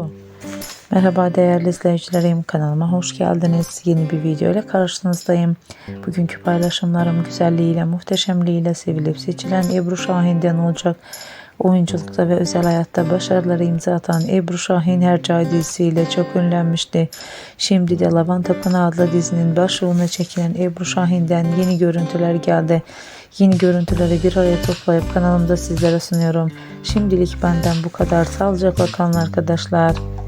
bu. Merhaba değerli izleyicilerim kanalıma hoş geldiniz. Yeni bir video ile karşınızdayım. Bugünkü paylaşımlarım güzelliğiyle, muhteşemliğiyle sevilip seçilen Ebru Şahin'den olacak. Oyunculukta ve özel hayatta başarıları imza atan Ebru Şahin Hercai dizisiyle çok ünlenmişti. Şimdi de Lavanta Pınar adlı dizinin başrolüne çekilen Ebru Şahin'den yeni görüntüler geldi. Yeni görüntüleri bir araya toplayıp kanalımda sizlere sunuyorum. Şimdilik benden bu kadar. Sağlıcakla kalın arkadaşlar.